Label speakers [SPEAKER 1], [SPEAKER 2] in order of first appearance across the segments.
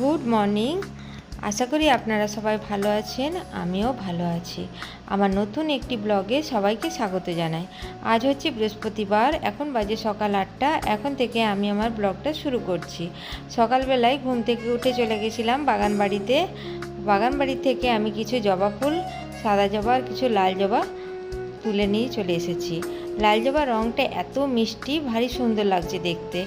[SPEAKER 1] Good morning আশা করি আপনারা সবাই ভালো আছেন, আমিও ভালো আছি। আমার নতুন একটি ব্লগে সবাইকে স্বাগত জানাই। আজ হচ্ছে বৃহস্পতিবার, এখন বাজে সকাল আটটা। এখন থেকে আমি আমার ব্লগটা শুরু করছি। সকালবেলায় ঘুম থেকে উঠে চলে গেছিলাম বাগান বাড়িতে বাগান বাড়ি থেকে আমি কিছু জবা ফুল, সাদা জবা আর কিছু লাল জবা তুলে নিয়ে চলে এসেছি। লাল জবার রঙটা এত মিষ্টি, ভারী সুন্দর লাগছে দেখতে।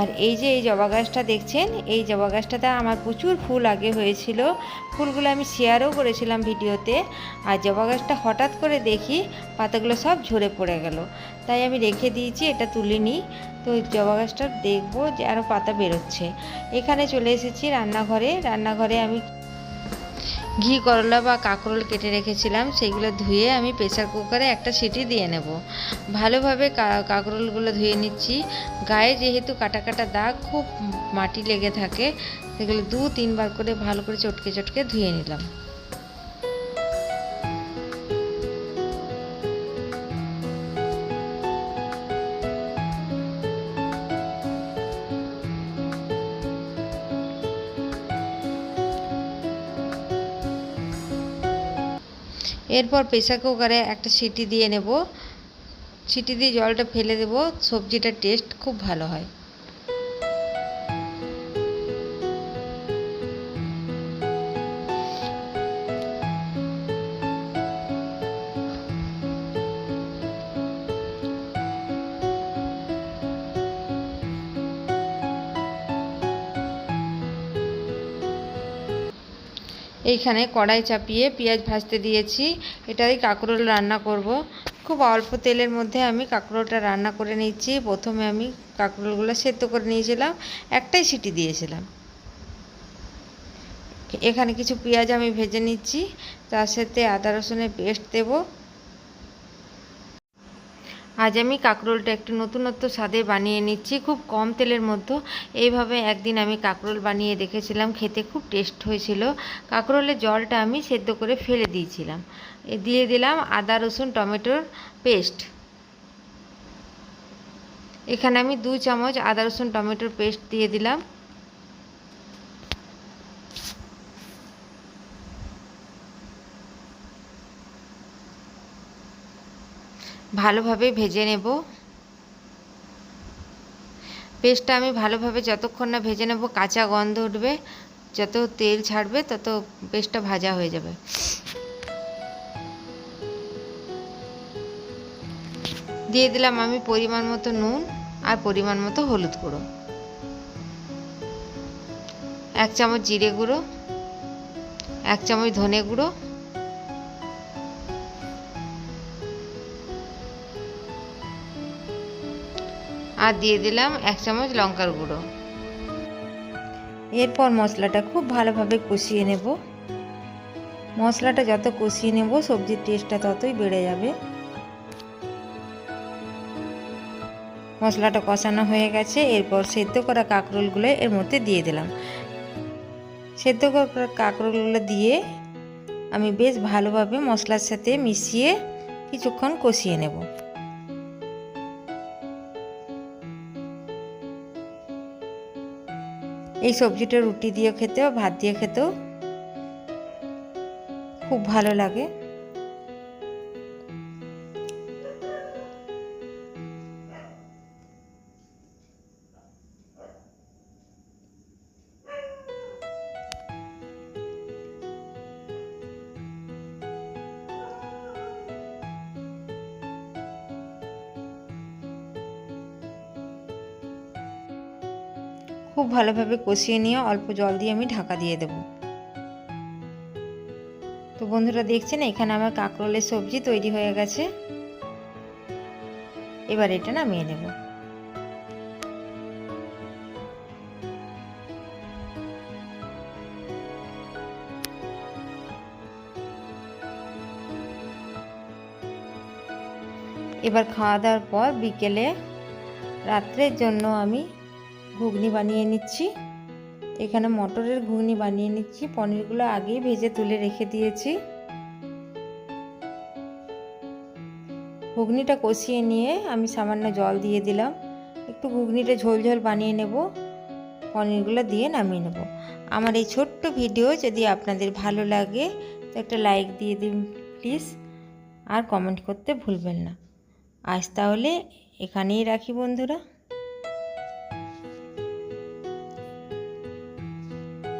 [SPEAKER 1] আর এই যে এই জবা গাছটা দেখছেন, এই জবা গাছটাতে আমার প্রচুর ফুল আগে হয়েছিল। ফুলগুলো আমি শেয়ারও করেছিলাম ভিডিওতে। আর জবা গাছটা হঠাৎ করে দেখি, পাতাগুলো সব ঝরে পড়ে গেল। তাই আমি রেখে দিয়েছি, এটা তুলে নিই। তো জবা গাছটা দেখব যে আরও পাতা বেরোচ্ছে। এখানে চলে এসেছি রান্নাঘরে। রান্নাঘরে আমি ঘি করলা বা কাঁকরোল কেটে রেখেছিলাম সেইগুলো ধুয়ে আমি প্রেসার কুকারে একটা সিটি দিয়ে নেব। ভালোভাবে কাঁকরোলগুলো ধুয়ে নিচ্ছি। গায়ে যেহেতু কাটা কাটা দাগ, খুব মাটি লেগে থাকে, সেগুলো দু তিনবার করে ভালো করে চটকে চটকে ধুয়ে নিলাম। এরপর প্রেশার কুকারে একটা সিটি দিয়ে নেব। সিটি দিয়ে জলটা ফেলে দেব। সবজিটার টেস্ট খুব ভালো হয়। এইখানে কড়াই চাপিয়ে পেঁয়াজ ভাজতে দিয়েছি। এটাই কাঁকরোল রান্না করব। খুব অল্প তেলের মধ্যে আমি কাঁকরোলটা রান্না করে নিচ্ছি প্রথমে আমি কাঁকরোলগুলো সেদ্ধ করে নিয়েছিলাম, একটাই সিটি দিয়েছিলাম। এখানে কিছু পেঁয়াজ আমি ভেজে নিচ্ছি, তার সাথে আদা রসুনের পেস্ট দেবো। আজ আমি কাঁকরোলটা একটু নতুনত্ব স্বাদে বানিয়ে নিচ্ছি, খুব কম তেলের মধ্যে। এইভাবে একদিন আমি কাঁকরোল বানিয়ে দেখেছিলাম, খেতে খুব টেস্ট হয়েছিল। কাঁকরোলের জলটা আমি সেদ্ধ করে ফেলে দিয়েছিলাম। দিয়ে দিলাম আদা, রসুন টমেটোর পেস্ট। এখানে আমি দু চামচ আদা, রসুন, টমেটোর পেস্ট দিয়ে দিলাম। ভালোভাবে ভেজে নেব। পেস্টটা আমি ভালোভাবে যতক্ষণ না ভেজে নেব, কাঁচা গন্ধ উঠবে, যত তেল ছাড়বে তত পেস্টটা ভাজা হয়ে যাবে। দিয়ে দিলাম আমি পরিমাণ মতো নুন আর পরিমাণ মতো হলুদ গুঁড়ো। এক চামচ জিরে গুঁড়ো, এক চামচ ধনে গুঁড়ো আর দিয়ে দিলাম এক চামচ লঙ্কার গুঁড়ো। এরপর মশলাটা খুব ভালোভাবে কষিয়ে নেব। মশলাটা যত কষিয়ে নেব, সবজির টেস্টটা ততই বেড়ে যাবে। মশলাটা কষানো হয়ে গেছে, এরপর সেদ্ধ করা কাঁকরোলগুলো এর মধ্যে দিয়ে দিলাম। সেদ্ধ করা কাঁকরোলগুলো দিয়ে আমি বেশ ভালোভাবে মশলার সাথে মিশিয়ে কিছুক্ষণ কষিয়ে নেব। এই সবজিটা রুটি দিয়ে খেতেও ভাত দিয়ে খেতেও খুব ভালো লাগে। খুব ভালোভাবে কষিয়ে নিয়ে অল্প জল দিয়ে আমি ঢাকা দিয়ে দেব। তো বন্ধুরা দেখছেন, এখানে আমার কাঁকরোলের সবজি তৈরি হয়ে গেছে। এবার এটা নামিয়ে নেব। এবার খাওয়া দাওয়ার পর বিকেলে রাত্রের জন্য আমি ঘুগনি বানিয়ে নিচ্ছি। এখানে মটরের ঘুগনি বানিয়ে নিচ্ছি। পনিরগুলো আগেই ভেজে তুলে রেখে দিয়েছি। ঘুগনিটা কষিয়ে নিয়ে আমি সামান্য জল দিয়ে দিলাম। একটু ঘুগনিটা ঝোল ঝোল বানিয়ে নেব। পনিরগুলো দিয়ে নামিয়ে নেব। আমার এই ছোট্ট ভিডিও যদি আপনাদের ভালো লাগে, তো একটা লাইক দিয়ে দিন প্লিজ। আর কমেন্ট করতে ভুলবেন না। আজ তাহলে এখানেই রাখি বন্ধুরা।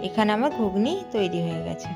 [SPEAKER 1] এখানে আমার ঘুগনি তৈরি হয়ে গেছে।